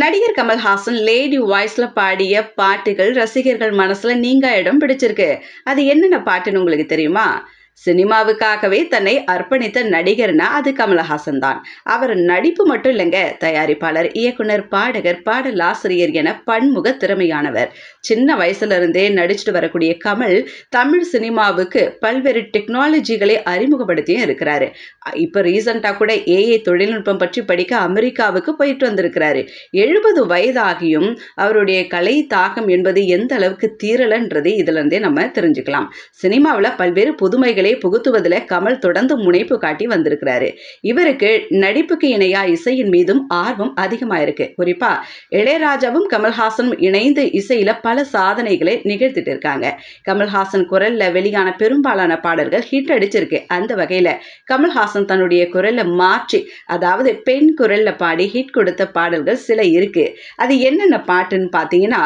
நடிகர் கமல்ஹாசன் லேடி வாய்ஸ்ல பாடிய பாட்டுகள் ரசிகர்கள் மனசுல நீங்க இடம் பிடிச்சிருக்கு. அது என்னென்ன பாட்டுன்னு உங்களுக்கு தெரியுமா? சினிமாவுக்காகவே தன்னை அர்ப்பணித்த நடிகர்னா அது கமலஹாசன் தான். அவர் நடிப்பு மட்டும் இல்லைங்க தயாரிப்பாளர் இயக்குனர் பாடகர் பாடலாசிரியர் என பன்முக திறமையானவர். சின்ன வயசுல இருந்தே நடிச்சுட்டு வரக்கூடிய கமல் தமிழ் சினிமாவுக்கு பல்வேறு டெக்னாலஜிகளை அறிமுகப்படுத்தியும் இருக்கிறாரு. இப்போ ரீசண்டாக கூட ஏஐ தொழில்நுட்பம் பற்றி படிக்க அமெரிக்காவுக்கு போயிட்டு வந்திருக்கிறாரு. எழுபது வயதாகியும் அவருடைய கலை தாகம் என்பது எந்த அளவுக்கு தீரலன்றது இதுல இருந்தே நம்ம தெரிஞ்சுக்கலாம். சினிமாவில் பல்வேறு புதுமைகள் புகுத்துவதில் கமல் தொடர்ந்து முனைப்பு காட்டி வந்திருக்கிறாரு. இவருக்கு நடிப்புக்கு இணையா இசையின் மீதும் ஆர்வம் அதிகமாயிருக்கு. குறிப்பா இளையராஜாவும் கமல்ஹாசனும் இணைந்து இசையில பல சாதனைகளை நிகழ்த்திட்டு இருக்காங்க. கமல்ஹாசன் குரல்ல வெளியான பெரும்பாலான பாடல்கள் ஹிட் அடிச்சிருக்கு. அந்த வகையில கமல்ஹாசன் தன்னுடைய குரல்ல மாற்றி அதாவது பெண் குரல்ல பாடி ஹிட் கொடுத்த பாடல்கள் சில இருக்கு. அது என்னென்ன பாட்டுன்னு பார்த்தீங்கன்னா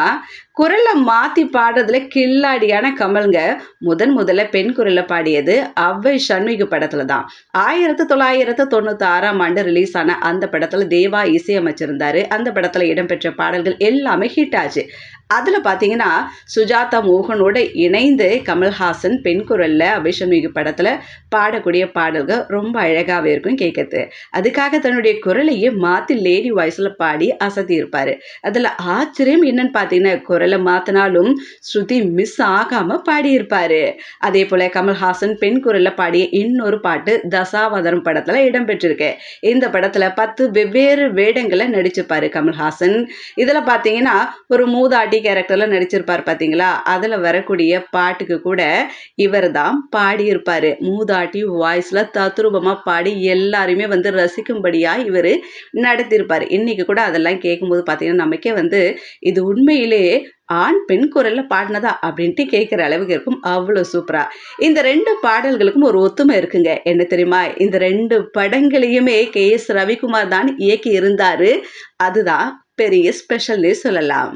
குரலை மாற்றி பாடுறதுல கில்லாடியான கமல்ங்க முதன் முதல்ல பெண் குரல்ல பாடியது அவ்வை சண்முக படத்துல தான் ஆயிரத்தி தொள்ளாயிரத்து தொண்ணூத்தி ஆறாம் ஆண்டு ரிலீஸ் ஆன அந்த படத்துல தேவா இசையமைச்சிருந்தாரு. அந்த படத்துல இடம்பெற்ற பாடல்கள் எல்லாமே ஹிட் ஆச்சு. அதில் பார்த்தீங்கன்னா சுஜாதா மோகனோட இணைந்து கமல்ஹாசன் பெண் குரலில் அபிஷமிகு படத்தில் பாடக்கூடிய பாடல்கள் ரொம்ப அழகாகவே இருக்கும் கேட்கறது அதுக்காக தன்னுடைய குரலையே மாற்றி லேடி வாய்ஸில் பாடி அசத்தியிருப்பார். அதில் ஆச்சரியம் என்னன்னு பார்த்தீங்கன்னா குரலை மாற்றினாலும் ஸ்ருதி மிஸ் ஆகாமல் பாடியிருப்பார். அதே போல் கமல்ஹாசன் பெண் குரலில் பாடிய இன்னொரு பாட்டு தசாவதரம் படத்தில் இடம்பெற்றிருக்கு. இந்த படத்தில் பத்து வெவ்வேறு வேடங்களை நடிச்சிருப்பார் கமல்ஹாசன். இதில் பார்த்தீங்கன்னா ஒரு மூதாட்டி பாட்டி கேரக்டரில் நடிச்சிருப்பார் பார்த்தீங்களா அதில் வரக்கூடிய பாட்டுக்கு கூட இவர் தான் பாடியிருப்பார். மூதாட்டி வாய்ஸில் தத்ரூபமாக பாடி எல்லாருமே வந்து ரசிக்கும்படியாக இவர் நடத்தியிருப்பார். இன்றைக்கி கூட அதெல்லாம் கேட்கும்போது பார்த்தீங்கன்னா நமக்கே வந்து இது உண்மையிலே ஆண் பெண் குரலில் பாடினதா அப்படின்ட்டு கேட்குற அளவுக்கு இருக்கும். அவ்வளோ சூப்பராக இந்த ரெண்டு பாடல்களுக்கும் ஒரு ஒத்துமை இருக்குங்க. என்ன தெரியுமா? இந்த ரெண்டு படங்களையுமே கே எஸ் ரவிக்குமார் தான் இயக்கி இருந்தார் அதுதான் பெரிய ஸ்பெஷல்னே சொல்லலாம்.